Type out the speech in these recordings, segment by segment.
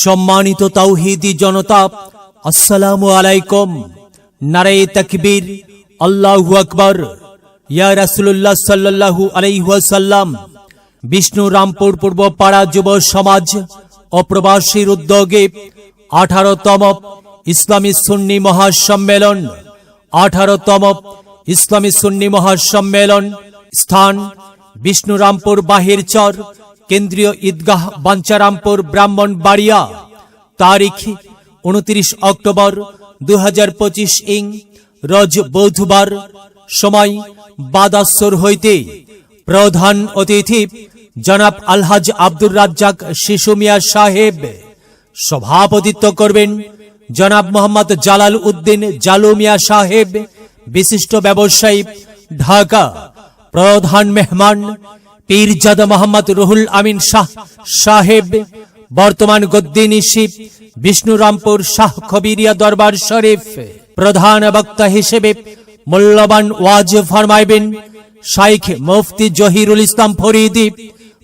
সম্মানিত তাওহিদি জনতা, আসসালামু আলাইকুম। নারে তাকবীর, আল্লাহু আকবর। ইয়া রাসূলুল্লাহ সাল্লাল্লাহু আলাইহি ওয়াসাল্লাম, বিষ্ণু রামপুর পূর্ব পাড়া যুব সমাজ ও প্রবাসীর উদ্যোগে আঠারোতম ইসলামী সুন্নি মহাসম্মেলন, আঠারোতম ইসলামী সুন্নি মহাসম্মেলন স্থান বিষ্ণুরামপুর বাহিরচর কেন্দ্রীয় ঈদগাহ বাঞ্চারামপুর ব্রাহ্মণবাড়িয়া। তারিখ উনত্রিশ অক্টোবর দুহাজার পঁচিশ ইং, রজ বৌধবার। সময় বাদাসর হইতে। প্রধান অতিথি জনাব আলহাজ আব্দুর রাজ্জাক শিশু মিয়া সাহেব। সভাপতিত্ব করবেন জনাব মোহাম্মদ জালাল উদ্দিন জালু মিয়া সাহেব। বিশিষ্ট ব্যবসায়ী, ঢাকা। প্রধান মেহমান পীরজাদা মোহাম্মদ রুহুল আমিন শাহ সাহেব, বর্তমান গদ্দিনী শিব বিষ্ণুরামপুর শাহ খবিরিয়া দরবার শরীফ, প্রধান বক্তা হিসেবে মূল্যবান ওয়াজ ফরমাইবেন শাইখ মুফতি জহিরুল ইসলাম ফরিদি,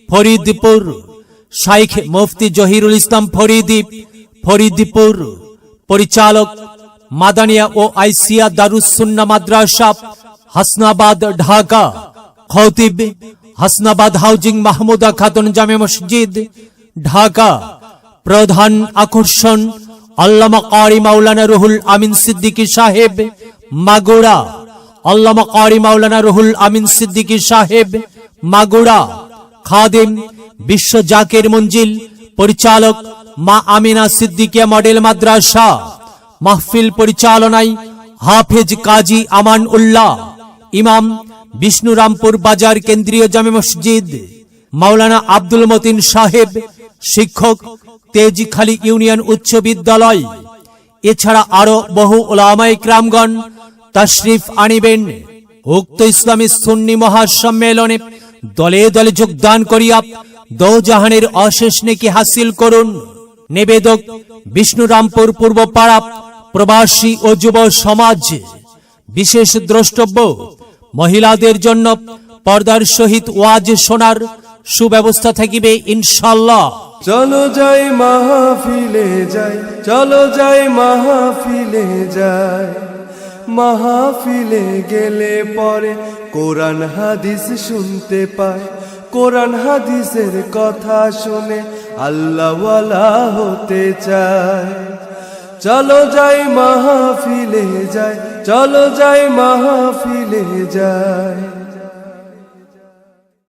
ফরিদপুর, শাইখ মুফতি জহিরুল ইসলাম ফরিদি, ফরিদপুর, পরিচালক মাদানিয়া ও আইসিয়া দারুসুন্না মাদ্রাসা, হাসনাবাদ, ঢাকা, খতিব হাসনাবাদ হাউজিং মাহমুদা খাতুন জামে মসজিদ, ঢাকা। প্রধান আকর্ষণ আল্লামা কারি মাওলানা রুহুল আমিন সিদ্দিকী সাহেব মাগুড়া আল্লামা কারি মাওলানা রুহুল আমিন সিদ্দিকী সাহেব মাগুড়া খাদিম বিশ্ব জাকের মঞ্জিল পরিচালক মা আমিনা সিদ্দিকিয়া মডেল মাদ্রাসা। মাহফিল পরিচালনায় হাফেজ কাজী আমান উল্লাহ। ইমাম বিষ্ণুরামপুর বাজার কেন্দ্রীয় জামে মসজিদ। মাওলানা আব্দুল মতিন সাহেব, শিক্ষক, তেজখালী ইউনিয়ন উচ্চ বিদ্যালয়। এছাড়া আরও বহু ওলামাই ক্রামগণ তাশরিফ আনিবেন। উক্ত ইসলামী সুন্নি মহাসম্মেলনে দলে দলে যোগদান করিয়া দৌজাহানের অশেষ নেকি হাসিল করুন। নিবেদক, বিষ্ণুরামপুর পূর্বপাড়া প্রবাসী ও যুব সমাজ। বিশেষ দ্রষ্টব্য মহিলাদের জন্য পর্দার সহিত ওয়াজ শোনার সুব্যবস্থা থাকিবে ইনশাল্লাহ চলো যাই মাহফিলে যাই, চলো যাই মাহফিলে যাই। মাহফিলে গেলে পরে কোরআন হাদিস শুনতে পায়, কোরআন হাদিসের কথা শুনে আল্লাহওয়ালা হতে চায়। চলো যাই মাহফিলে যাই চলো যাই মাহফিলে যাই।